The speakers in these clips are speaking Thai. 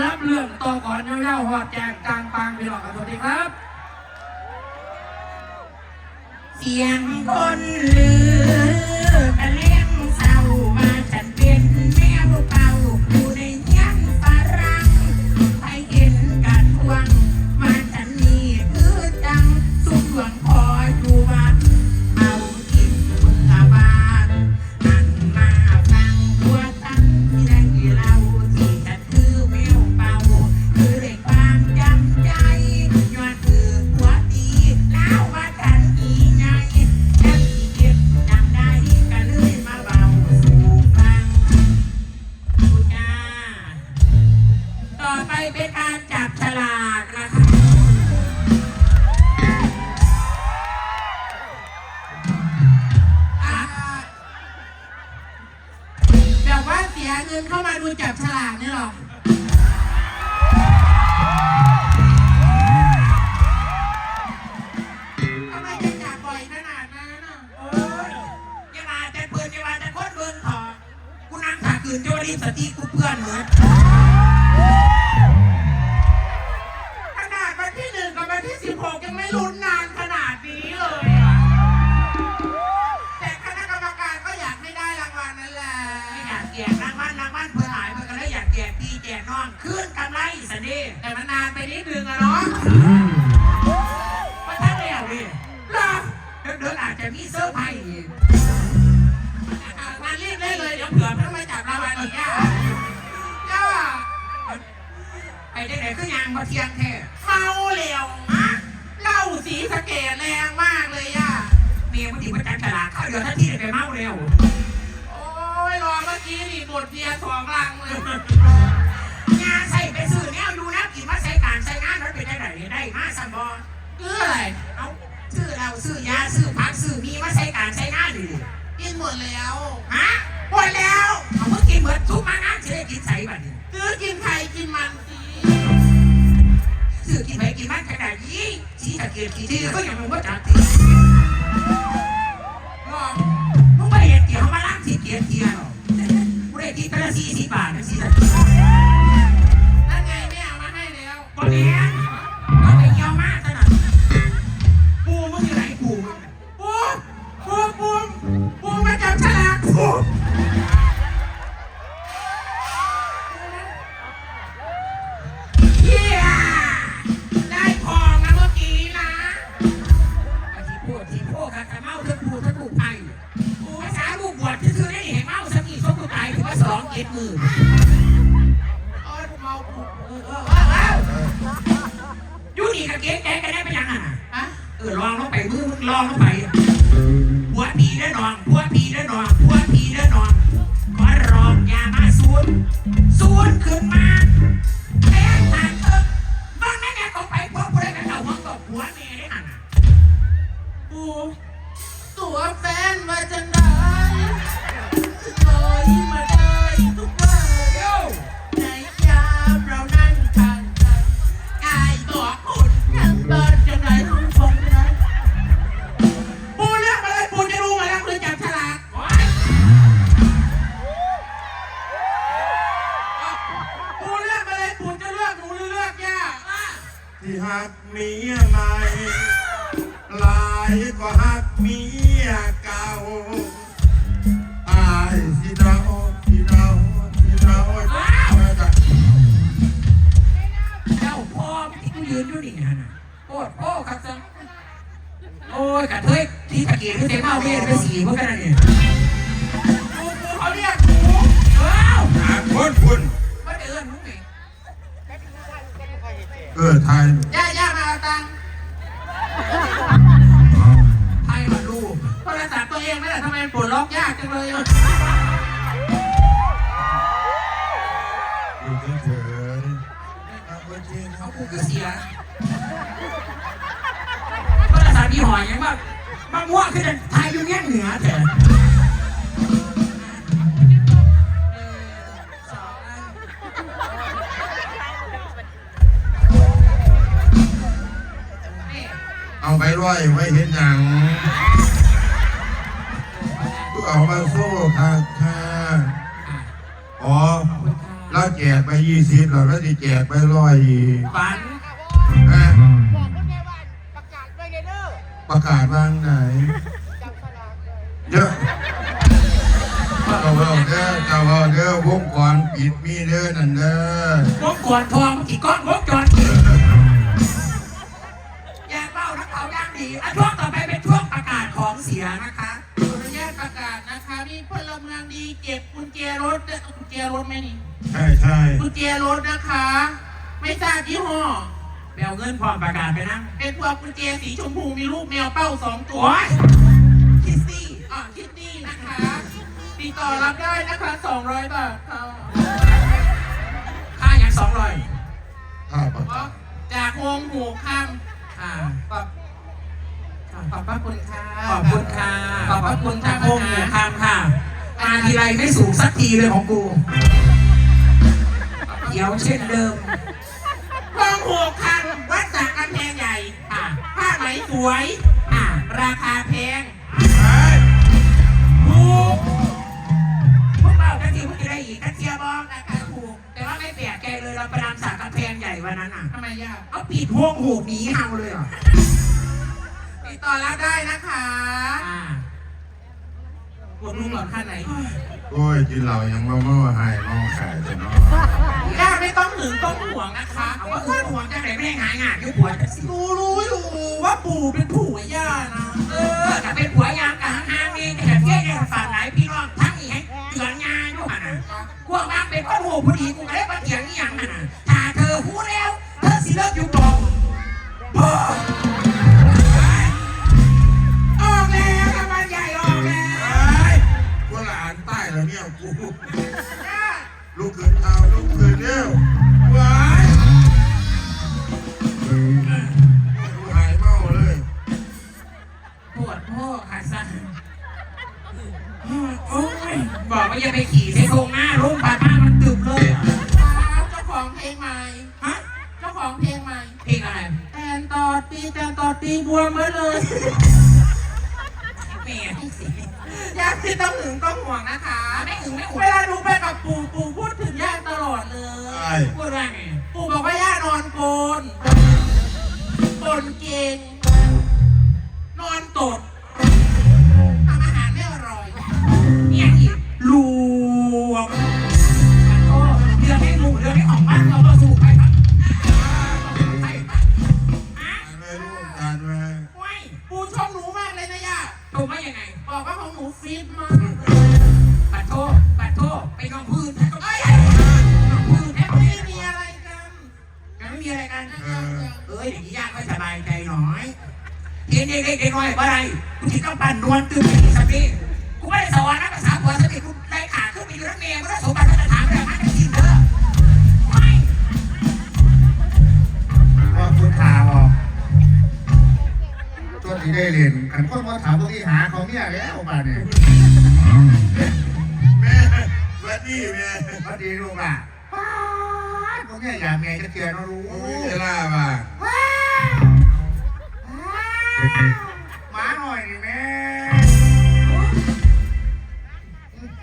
รับเรื่องต่อก่อนเย้าๆหอดแจกกลางปางพี่น้องครับสวัสดีครับ เสียงคนลือกัน สียเงินเข้ามาดูจับฉลากเนี่ยหรอทำไมจะจับบ่อยขนาดนั้นน่ะโอ้ยอย่ามาแต่เพื่อนอย่ามาแต่โคนเบิ่งขอกูนั่งขาคืนเจ้ารีบสติกูเพื่อนเหมือนขนาดวันที่หนึ่งกับวันที่สิบหกยังไม่ลุ้นำไรสิดิแต่มันนานไปนิดนึงอะเนาะมาทั้งแล้วดิรอเดินๆอาจจะมีเซอร์ไพรส์อีกอะมาเรียกได้เลยเดี๋ยวเผื่อเพิ่งมาจับรางวัลอีกย่าย่าไปได้ไหนก็ยังมาเทียงแท้เมาเร็วฮะเหล่าสีสะเกดแรงมากเลยย่าเมียมันดีมาจับฉลากเข้าเดี๋ยวท่านที่จะไปเมาเร็วโอ้ยรอเมื่อกี้นี่หมดเบียร์สองลังเลยงานใส่ไปซื้อ เป็นได้ไหนได้มาสัมบอคืออะไรเอาซื้อเราซื้อยาซื้อผักซื้อมีมาใช้การใช้งานดิกินหมดแล้วฮะหมดแล้วเอาเมื่อกินหมดทุกมางานจะได้กินใส่บัดนี้ซื้อกินไข่กินมันสิซื้อกินไปกินมันขนาดยี่สีตะเกียบกี่ทีก็ยังไม่ว่าจัดทีลองมึงไม่เห็นเกี่ยวมาล้างสิเกียร์เกียร์หรอกกูได้ทีละสี่สิบบาทนะสี่ตะเกียบนั่นไงแม่เอามาให้แล้วบอเลี้ย ฉ โทรศัพท์ยี่ห้อยังว่ามาม่วงคือไทยอยู่แง่เหนือแต่สองอันนี่เอาไปร้อยไว้เห็นหยังเอามาโซ่ค่ะค่ะอ๋อขอบคุณค่ะเราว่าแจกไปยี่สิบเราก็จะแจกไปร้อยอีกฝัน ประกาศวางไหนจับสลากเลยเยอะเจ้าเด้อเด้อเจ้าเด้อวงกรปิดมีเด้อนั่นเด้อวงกวนทองกี่ก้อนวงจรกี่ยางเบ้านักเขาย่างดีอะช่วงต่อไปเป็นช่วงประกาศของเสียนะคะขออนุญาตประกาศนะคะมีพลเมืองดีเก็บกุญแจรถกุญแจรถไหมนี่ใช่ใช่กุญแจรถนะคะ ไม่ทราบยี่ห้อ แมวเงินพร้อมประกาศไปนะเป็นพวงกุญแจสีชมพูมีรูปแมวเป้าสองตัวโอ้ยคิสซี่อะคิสซี่นะคะติดต่อรับได้นะคะ200บาทค่ะค่าอย่างสองร้อยถ้าประกาศจากวงหูคอ่าำขอบขอบพระคุณค่ะขอบคุณค่ะขอบพระคุณทาท่างนโมงหมู่นะคำค่ะมาทีไรไม่สูงสักทีเลยของกูเดี๋ยวเช่นเดิม วงหูคำวัดจากกำแพงใหญ่อ่าผ้าไหมสวยอ่าราคาแพงถูกพวกเรากะทีพวกจะได้อีกกระเทียบบอกราคาถูก แต่ว่าไม่แปลกใจเลยเราประดามสากกำแพงใหญ่วันนั้นอะทำไมยากเอาปิดห้วงหูหนีเฮาเลยเหรอะติดต่อรับได้นะคะ อ่ากดดูก่อนค่าไหนโอ้ยกินเหล้ายังมาเมื่อหายมองขายแต่เนาะย่าไม่ต้องหึงต้องห่วงนะคะเอาเอาว่าว่าคือห่วงจังไหนไม่ได้หายงานยุบหัวจะสิรู้รู้อยู่ว่าปู่เป็นผัวย่านะ เออแต่เป็นผัวยามกับห้างๆนี่แต่เที่ยงฝากหลายพี่น้องทั้งนี้ให้เตือนงานด้วยนะพวกบางเป็นคนหูพอดีกูก็ได้มาเถียงนี่อย่างนั้นน่ะถ้าเธอหูแล้ว เธอสิเลิกอยู่บอก ล้วเนี่ยกูย่าลูกขึ้นเอาลูกขึ้นเร็วว้ายกูหายเมาเลยปวดพ่อค่ะสันโอ้ยบอกว่าอย่าไปขี่ในโครงหน้ารุ่งผ่านบ้านมันตึบเลยอะครับเจ้าของเพลงใหม่ ฮะเจ้าของเพลงใหม่ เพลงอะไรแตนต่อตีแตนต่อตีบวมมาเลยแม่ที่สิย่าไม่ต้องหึงต้องห่วงนะคะไม่ถึงไม่อุ่ เวนลาดูไปกับปู่ปู่พูดถึงย่าตลอดเลยไอ้พูดว่าไงปู่บอกว่าย่านอนโกน ได้เรียนขันคนมาถามพวกที่หาเขาเนี่ยแล้วมาเนี่ยแม่วันนี้แม่พอดีลูกอะป๊าดพวกเนี่ยอยากแม่จะเกลียดเรารู้เวลาว่าหมาหน่อยนี่แม่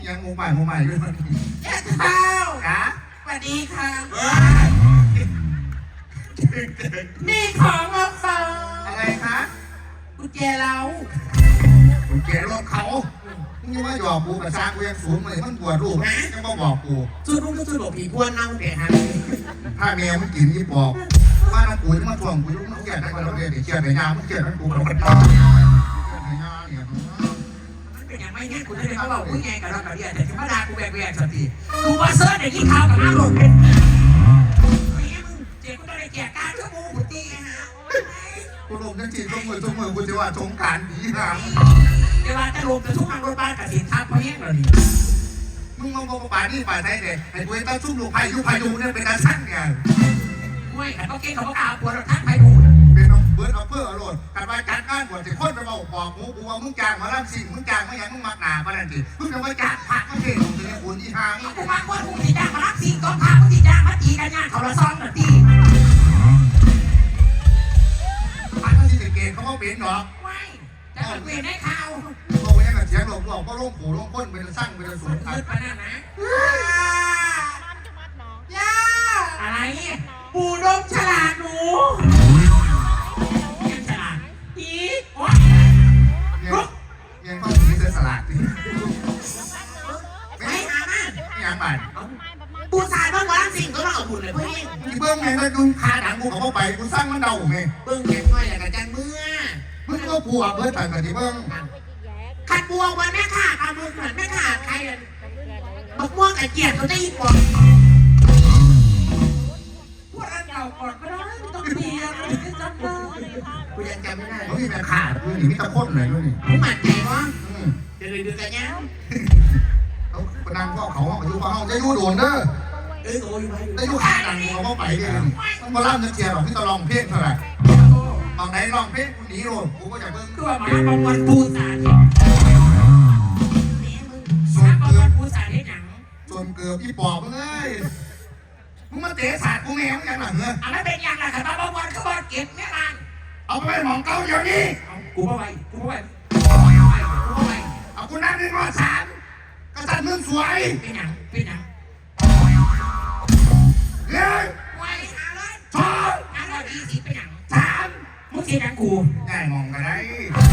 ยังงูใหม่งูใหม่ด้วยมันย่าเท้าจ๋าสวัสดีค่ะเอ้ยมีของมาฝาก กุญแจเราคุณเกลียดรถเขามึงยังมาหยอกกูกับซางกูยังสูงเลยมันปวดรูปยังมาบอกกูสู้ลูกก็สู้หลบผีพวนเน่าแก่ฮะถ้าเมียมึงกินยี่ปอกว่าน้ำกูจะมาทวงกูยุ่งมึงเกลียดได้ก็เราเกลียดเดี๋ยวเกลียดในยามมึงเกลียดมันกูกับมันต้องในยามเนี่ยมันเป็นอย่างไม่เนี่ยกูจะได้เขาบอกกูแย่กับเรากับเดียแต่ถึงมาด่ากูแบกแบกสักทีกูว่าเซิร์ชเดี๋ยวยิ่งข่าวกับมาหลบเป็น จังจีนมือทุกมือกูจะว่าสงการดีหางเวว่าจะลงจะทุกทางรถบ้านกับสินทับเพราะยังเหรอนี่มึงมองมองป่านี่ป่าไทยเนี่ยไอ้กูต้องชุ่มลูกพายุพายุเนี่ยเป็นการสั่งเนี่ยไม่ขันก็เก่งเขาบอกเอาปวดทักไปดูเป็นน้องเบิร์ดเอาเพื่ออารรถการไปการก้านปวดจะค้นไปบอกบอกกูกูว่ามึงจางมาล่ำสิ่งมึงจางมาอย่างมึงมักหนาปะนั่นสิมึงจะมาจางผักมาเก่งของตัวเนี่ยคุณอีหางกูมาคนกูตีจ้างมารักสิ่งต้องพากูตีจ้างมาตีกันย่างเขาละซองนาทีผั กมันสิเก่งเขาไม่เป็นหรอกไม่จะเปลี่ยนให้ข่าวโตยังกับเสียงหลบหลอกก็ร่มผูร่มพ้นเป็นสั่งเป็นสูงมืดไปนั่นนะอปูดมฉลาดหนูยังฉลาดอีโอ๊ยเนี่ยเนี่ยต้องมีเสื้อสลัดดิไปหามานี่ยังบานปูสายบ้างวะสิ่งก็ต้องเอาบุญเลยพ่อเองที่เบิ้งไงแล้วดูคาหนังกูเขาเข้าไปกูสร้างมันเดาไงเบิ่งแข็งน้อยอย่างกับจังเมื่อ มึงก็กลัวเบิ้งแต่กันที่เบิ้งขัดบัววันแม่ขาดเอามือขัดแม่ขาดใครอะบักม่วงกับเกียดเขาจะอีกบอกพวกอันเก่าก่อนก็ได้ไม่ต้องเปลี่ยนไม่จำได้กูยังจำไม่ได้มึงมีแม่ขาดมึงหนีมิตรพ่นเลยด้วยนี่กูหมั่นใจวะอืมเดี๋ยวดูกันยังเขาปนังก็เขาเขาอยู่เขาจะอยู่โดนเด้อเอ้ยโอ้ยไปจะอยู่ขาหนังกูเขาเข้าไปดิมันมาล่ำจะเชียร์หรอกที่ตะลองเพลงเท่าไหร่ ตอนไหนลองเพลงกูหนีโดนกูก็จะเบิ้งคือว่าหมาบางวันปูสาดส่หวนมาบางเกือวับนปูสาดให้หนังส่วนเกือบพี่ปอบมึงเอ้ยมึงมาเตะสาดกูแม่งยังหลังเหรออันนั้นเป็นอย่างไรครับบางวันเขาบอกเก็บแม่บ้านเอาไปหมองเก้าเดี๋ยวนี้กูบ่ไหวกูบ่ไหวกูบ่ไหวเอากูนั่งหนึ่งรอสามกษัตริย์มึงสวยเป็นหยังเป็นหยัง ที่แบงกูได้มองกันได้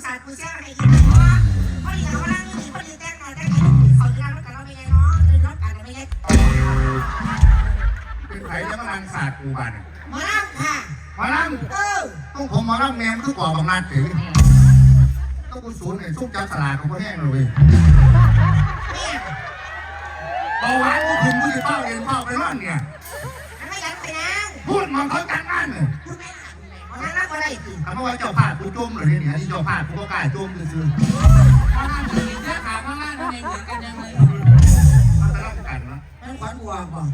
กกับปูสาดปูเชี่ยให้กินเนาะพอดีเขานั่งอยู่พอดีแจ้งมาแจ้งกินเขาจะนั่งรถกันเราไม่ไงเนาะเลยรถกันเราไม่ไงเป็นไผ่แล้วมานั่งสาดกูบันมานั่งค่ะมานั่งเออต้องผมมานั่งแมมคือกว่าบางนาถือต้องกูศูนย์เนี่ยสู้จับสลากของพ่อแห้งเลยเนี่ยเบาหวานกูคุมกูจะเป้าเรียนเป้าไปนั่นเนี่ยมันไม่ยันไปนั่งพูดมองเขาจังงานเนี่ยพูดไม่หลับ ได้สิถามว่าเจ้าภาพกูจมเลยเนี่ยนี่เจ้าภาพกูก็กล้าจมซื่อข้างล่างมีเสื้อขาวข้างล่างนี่เหมือนกันยังเลยๆมันจะรับกันนะมันขวัญบัวบอก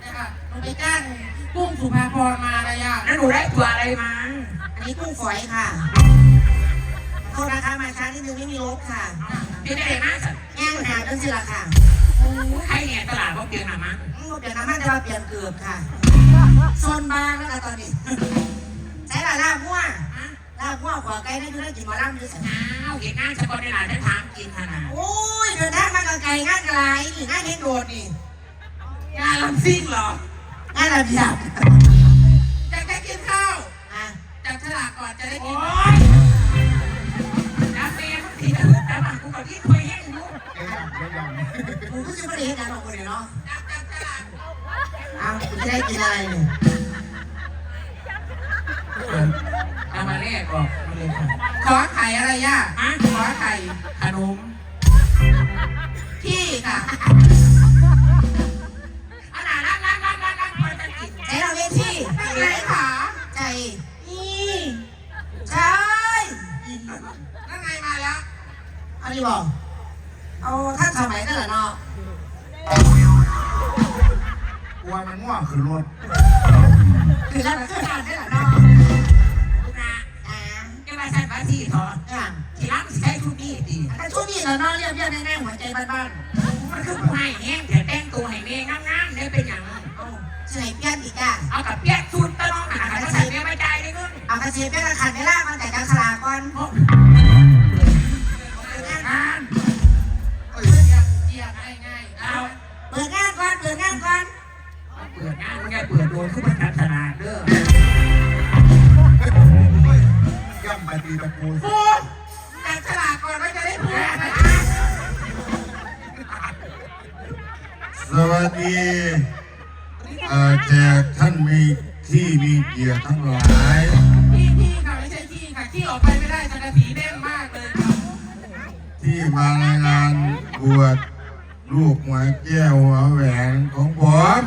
เนี่ยค่ะมันไปจ้างกุ้งสุภาพรมาอะไรอะแล้วหนูได้ตัวอะไรมา อันนี้กุ้งฝอยค่ะโทษนะคะมาช้านิดนึงไม่มีรถค่ะเป็นอะไรมากสัตว์ย่งหาเป็นสิละค่ะใครเนี่ยตลาดเขาเปลี่ยนหนามั้งอืมเปลี่ยนน้ำมันแต่ว่าเปลี่ยนเกือบค่ะ โซนบางแล้วค่ะตอนนี้ ใช้ละลาบมั่วลาบมั่วขอไก่ได้ดูได้กินหมอลำดูสิอ้าวเห็นงานสกอตในหลานจะถามกินขนาดโอ้ยเดินทางมาไกลๆงานไกลนี่งานเห็นโดดนี่งานลำซิ่งเหรองานระเบียบอยากจะกินข้าวอะจับฉลากก่อนจะได้กินโอ๊ยน้ำเมย์ทีเดียวแต่บางกูกับพี่คุยให้รู้เอ้ยเดี๋ยวยังกูก็จะไม่ได้เห็นงานของคนเลยเนาะจับจับฉลากเอาคุณจะได้กินอะไรเนี่ยเอามาแรกก่อนมาเลยค่ะขอไข่อะไรย่าฮะขอไข่ขนมพี่ค่ะอันนั้นนั่นนั่นนั่นนั่นนั่นมันจะกินใช้เราเล่นที่อะไรขาใจนี่ใช่นั่นไงมาแล้วอันนี้บอกเอาท่านสมัยนั่นแหละ เนาะกลัวมันง่วงขึ้นรถคือแล้วคือท่านนั่แหละเนาะคุณอาอ่าจะมาใส่ภาษีถอนอะที่ร้านใช้ทุกที่ดีถ้าช่วงนี้เราเนาะเรียบเรียบง่ๆหัวใจบ้านมันคือผู้ให้แห้งแต่แต่งตัวให้เมย์งามๆได้เป็นอย่างๆเอาใส่เปี้ยนอีกอะเอากับเปียกชุดตะน้องหาใส่เมย์ไม่ใจได้เงินเอากระเทียมเปี้ยนขันเวลามันแต่การสลาก่อน ย่าเปิดโดนขึ้นมาการตลาดเด้อย่ำไปตีตะปูโอ้แต่ตลาดก่อนว่าจะได้เพื่อนนะสวัสดีเอ่อแขกท่านมีที่มีเกียรติทั้งหลายพี่พี่ค่ะไม่ใช่พี่ค่ะที่ออกไปไม่ได้สังกะสีแน่นมากเลยค่ะที่มารายงานบวชลูกหัวแก้วหัวแหวนของผม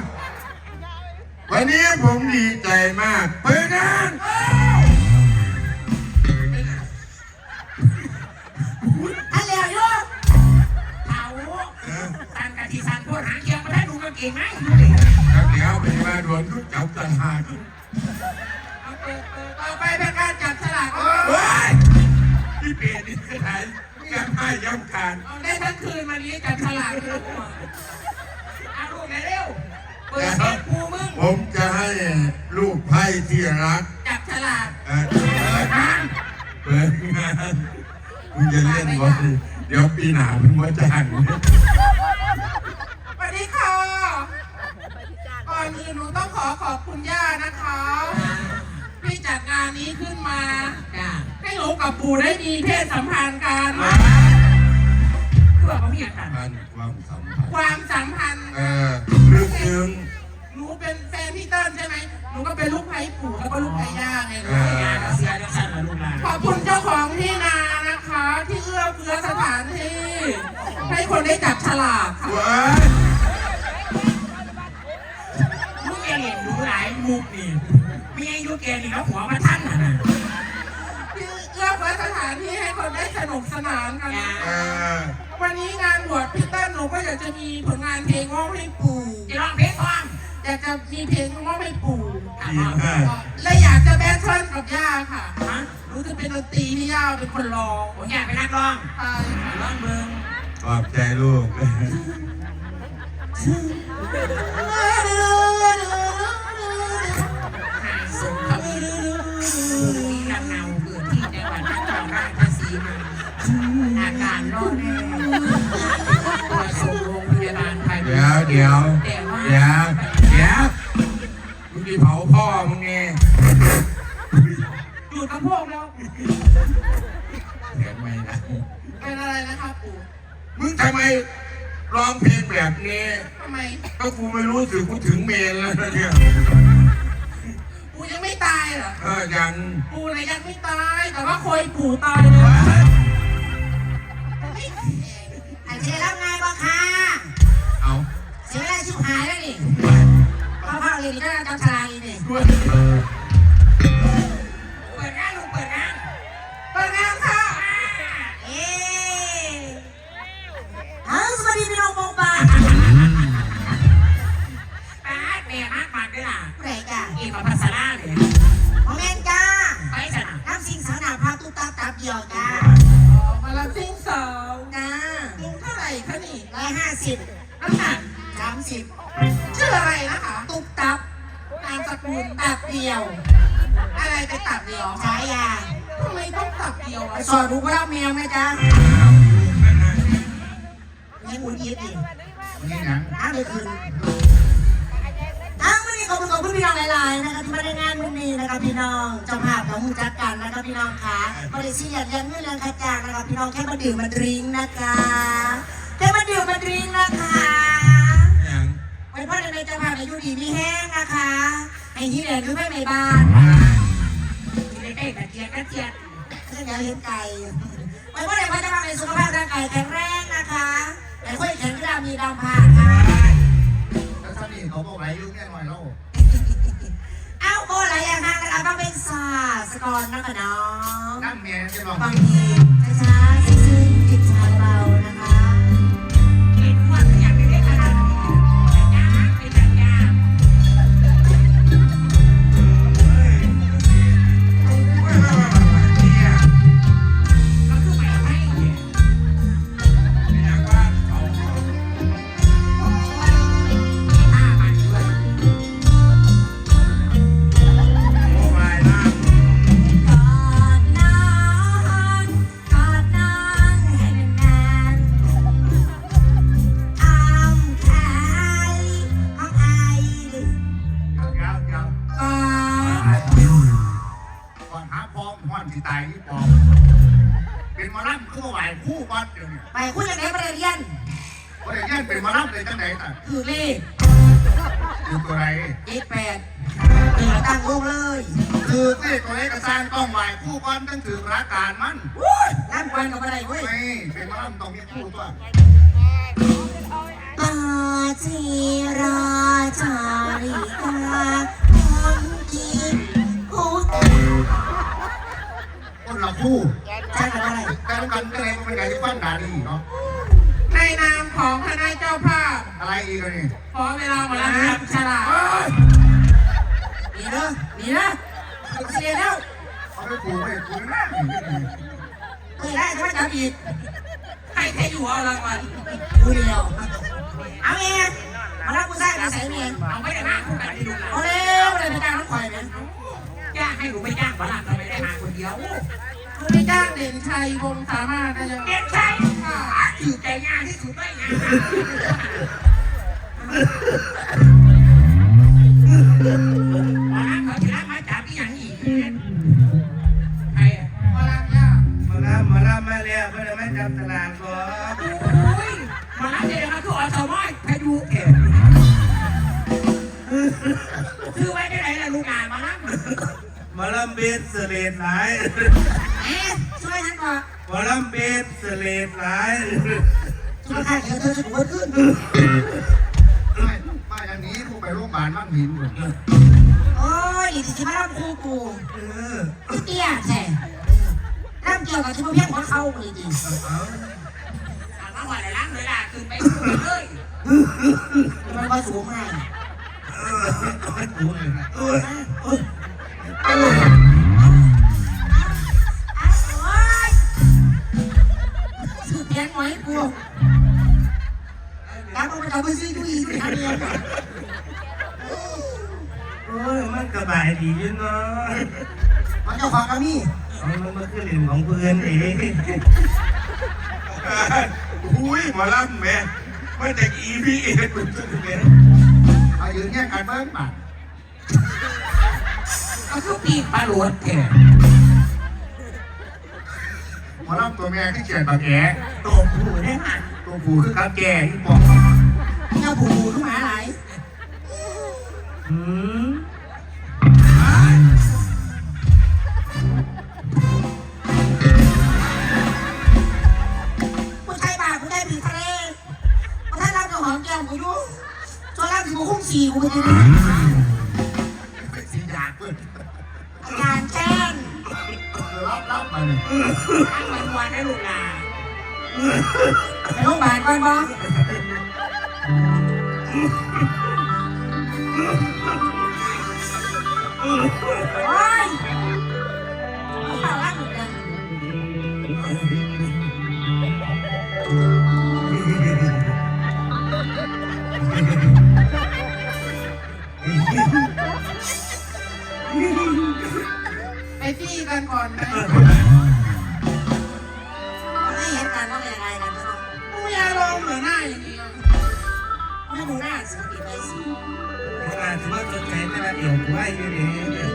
วันนี้ผมดีใจมากเปิดงานอะไรล่ะยงลูกเผาตันกะทิสันพูดหางเกียงมาได้หนูมันเก่งไหมดูดิแล้วเดี๋ยวไปมาดวนทุกจับตลาดเอาต่อไปเป็นการจับสลากโอ้เฮ้ยพี่เปลี่ยนนิสัหยังไม่ยังกานได้ทั้งคืนวันนี้จับสลากเลย ปิดเกมกูมึงผมจะให้ลูกไพ่ที่รักจับฉลากเอ่อเปิดงานเปิดงานมึงจะเล่นบอลเดี๋ยวปีหน้ามึงมาจ้างสวัสดีค่ะก่อนอื่นหนูต้องขอขอบคุณย่านะคะที่จัดงานนี้ขึ้นมาให้หนูกับปู่ได้มีเพศสัมพันธ์กันคือแบบว่ามีอะไรมันความสัมพันธ์ความสัมพันธ์ เออลึกซึ้ง เป็นแฟนพี่เติ้ลใช่ไหมหนูก็เป็นลูกไผ่ปู่แล้วก็ลูกไผ่ย่าไงลูเอกไผ่ย่าอเสียจังสันลูกหลานขอบคุณเจ้าของที่นานะคะ ที่เอื้อเฟื้อสถานที่ ให้คนได้จับฉลากค่ะว้ายมึงยังเห็นหนูหลายมุกนี่มีอายุแกนี่เขาหัวมาท่านน่ะนะที่เอื้อเฟื้อสถานที่ให้คนได้สนุกสนานกันเออวันนี้งานบวชพี่เติ้ลหนูก็อยากจะมีผลงานเพลงมอบให้ปู่จะร้องเพลงฟัง อยากจะมีเพลงมอบให้ปู่ดีมากและอยากจะแบทเทิลกับย่าค่ะหนูจะเป็นดนตรีที่ย่าเป็นคนร้องผมอยากเป็นนักร้องใช่ร้องเมืองขอบใจลูกสมทวีมีลำเนาเกิดที่จังหวัดนครราชสีมาอาการรอดแน่ตัวส่งโรงพยาบาลภายในเดี๋ยวเดี๋ยวแต่ว่าเดี๋ยวเดี๋ยวมึงจะ เผาพ่อมึงไงอยู่กับพวกแล้วเดี๋ยวไม่นะเป็นอะไรนะคะปู่มึงทำไมร้องเพลงแบบนี้ ทำไม ก็กูไม่รู้สึกกูถึงเมนแล้วนะเนี่ย ปู่ยังไม่ตายเหรอ เออยังปู่เลยยังไม่ตาย แต่ว่าคอยปู่ตายเลยอันเจรับไงบ้างค่ะเอาเสียเวลาชิบหายแล้วนี่ เรียนนี่ก็จำชายนี่ด้วย ดื่มมาดริงก์นะคะแค่มาดื่มมาดริงก์นะคะยังไว้พ่อในเจ้าภาพอายุดีมีแห้งนะคะไอ้ที่เหลือคือไม่ไม่บ้านกินได้ใกล้กระเจี๊ยบกระเจี๊ยบเครื่องยาเห็นไก่ไว้พ่อในพ่อเจ้าภาพในสุขภาพร่างกายแข็งแรงนะคะแต่ค่อยแข็งแรงมีดำผ่าค่ะแล้วท่านนี่เขาบอกไรยุ่งแน่หน่อยแล้วเอ้าโอ้หลายอย่างทางกันเอาบ้างเป็นศาสตร์สกอร์นะคะน้องนั่งเมียจะลองบางทีช้า ดเดี๋ยวนี้ไปคุยกันในประเรียนว่าอย่างนี้เป็นมาล่ำเลยจังไหนอะคือเลขคือตัวไรเจ็ดแปดเดือตั้งวงเลยคือที่ตัวไหนก็สร้างต้องไหวคู่วัดต้องถือรักการมันนั่งกวนกับอะไรเว้ยไม่เป็นมาล่ำต้องมีคู่ตัวปาจีราจาริกาคนกินพู ดคนละคู่จ้างกันอะไรแต่ต้องกันก็เลยมันไงที่ฟันดาดีเนาะในนามของคณะเจ้าภาพ อะไรอีกอะนี่ขอเวลาหมดแล้วครับฉลาดเอ้ยดีเด้อดีนะเสียแล้วเอาไปปลูกไว้ปลูกนั่นนี่เฮ้ยได้จะมาจับอีกให้แค่อยู่เอารางวัลดูเดียวเอาเองมารับกูใส่มาใส่เองเอาไม่ได้มาคู่กันที่ดูนะเอาเร็วเลยไปจ้างน้ำข่อยเนี่ย จ้างให้หนูไปจ้างบ้านเราไม่ได้มาคนเดียวหนูไปจ้างเด่นชัยวงสามารถนะยังเด็กชายถือใจงานที่สุดไม่งานมา มาลำเบสเสเลดหลายเอ๊ะช่วยฉันก่อนมาลำเบสเสเลดหลายช่วยใครเธอเธอจะหัวขึ้นไม่มาอย่างนี้กูไปโรงพยาบาลมั่งหินหมดโอ้ยอีกสิมารับครูกูเออเตี้ยแท้รับเกี่ยวกับที่พวกเพี้ยนของเขาเลยจริงอะมาหัวไหนล้างเลยล่ะคือไปเลยมันก็สูงให้ไม่ปลูกเลยนะเออโอ้ย สุดแพงไหมกูตามมาจับไปซื้อดูอีกอันเดียวโอ้ยมันกระบายดีอยู่เนาะมันจะฟังกันนี่มันมาขึ้นเล่นของเพื่อนเองอุ้ยหมาล่ำแม่ไม่แต่อีพีเอ็ดเป็นสุดเลยเอายืนแย่งกันเบิ้งมา เอาทุกปีปลาหลวดแก่หมาล่ำตัวแม่ที่เขียนปากแกตัวผู้ได้หันตัวผู้คือกับแกที่บอก องเหมือนหน้าอย่างนี้ไม่ดูหน้าสิปิดไปสิขนาดที่ว่าสนใจแต่ละเดียวกูให้อยู่เนี่ย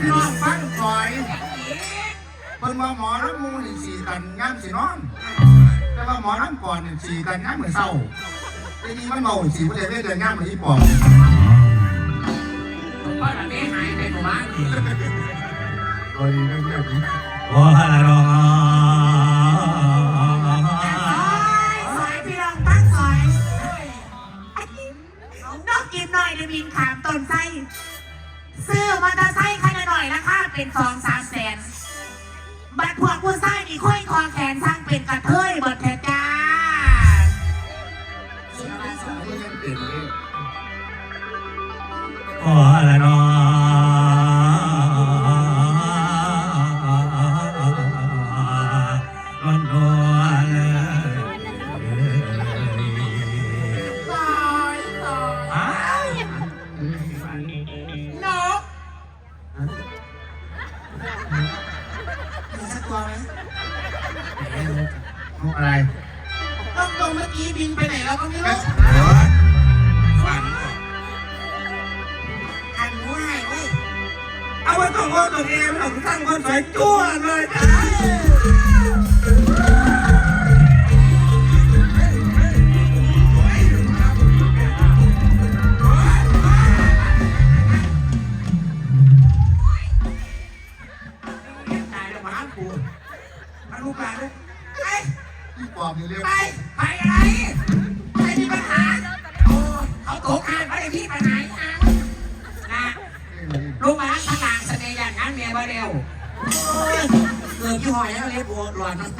พี่น้องฟังสอยเพิ่นว่าหมอน้ำมูนี่สีกันย่ำสีนอนแต่ว่าหมอน้ำก่อนนี่สีกันย่ำเหมือนเศร้าทีนี้มันเมาสีไม่ได้เดินย่ำเหมือนอีปอ กูมาลูกหลาลูกไปที่ปอบอยู่เรียกไปไปอะไรใครมีปัญหาโอ้เขาโกงานไม่ได้พี่ปัญหาอะนะลูกมาข้งหลังเสน่ห์อย่างนั้นเมียบ่เร็วเกิดยี่ห้อยังเรียกบัวหลวนนะ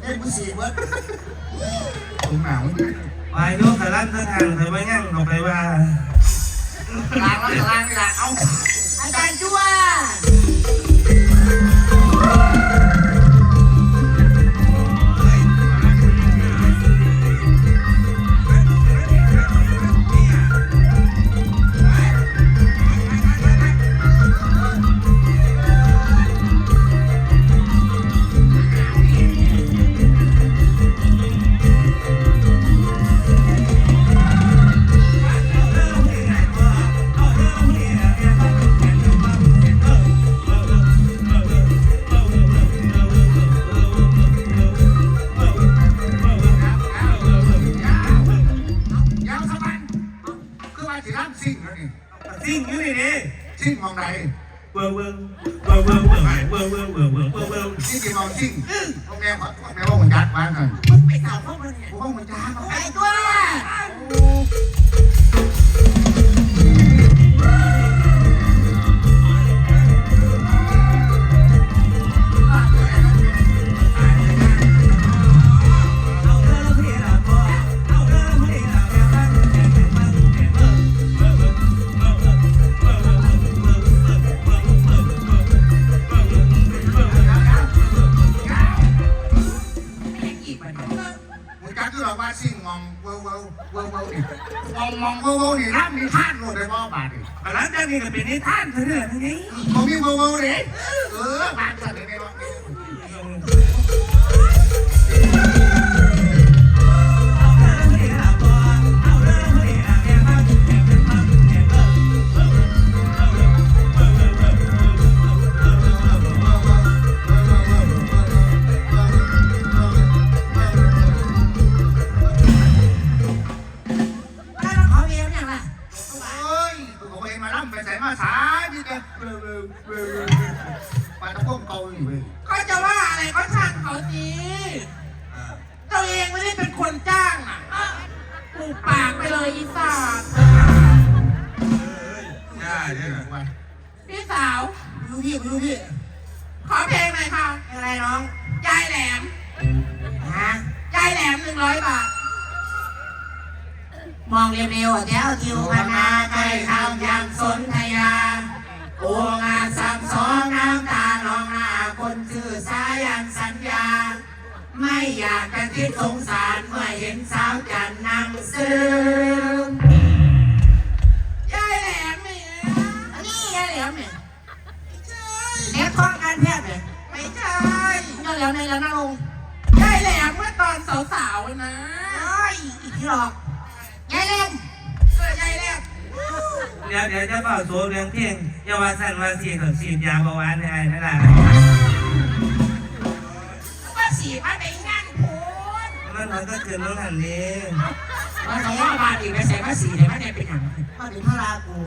เอ้ยผู้สีเว้ยผมหนาวไปยกกระลันทางไปไว้งั้งออกไปว่าลางล้วล้างเอาอาจารย์จ้ว ว่าสิ่งมองเว้าเว้าเว้าเว้านี่มองมองเว้าเว้านี่รับมีท่านหมดเลยว่าบาทนี่กระลันจากนี้ก็เป็นนิทานเท่านั้นไงมองมีเว้าเว้าเลยเออบาทสั่นเลย ปลาตะก้มเกาอยู่เว้ยก็จะว่าอะไรก็ช่างเขาสิตัวเองไม่ได้เป็นคนจ้างอะปูปากไปเลยอีสานย่าเนี่ยนะว่าพี่สาวดูพี่ดูพี่ ขอเพลงหน่อยค่ะอะไรน้อง ยายแหลมฮะยายแหลมหนึ่งร้อยบาท มองเร็วๆอะแถวทิวมานาใกล้ทางยังสนธยาโอ้งาส สองน้ำตาลองหน้าคนชื่อสายันสัญญา ไม่อยากจะคิดสงสารเมื่อเห็นสาวจันนั่งซึมยายแหลมเนี่ยอันนี้ยายแหลมเนี่ยแหลมท้องการแพทย์เนี่ยไม่ใช่ยายแหลมในแล้วนะลงยายแหลมเมื่อตอนสาวๆนะโอ้ยอีกทีหรอกยายแหลม เดี๋ยวเดี๋ยวจะเป่าโซ่เรื่องเพียงยาวาสันวาสีเขาฉีดยาเบาหวานให้นั่นแหละว่าสีมาเป็นงานพูนมันมันก็คือน้องหันนี้มาสองว่าบาทอีกไปใส่มาสีเลยมาเนี่ยเป็นอย่างมาถึงพระรากู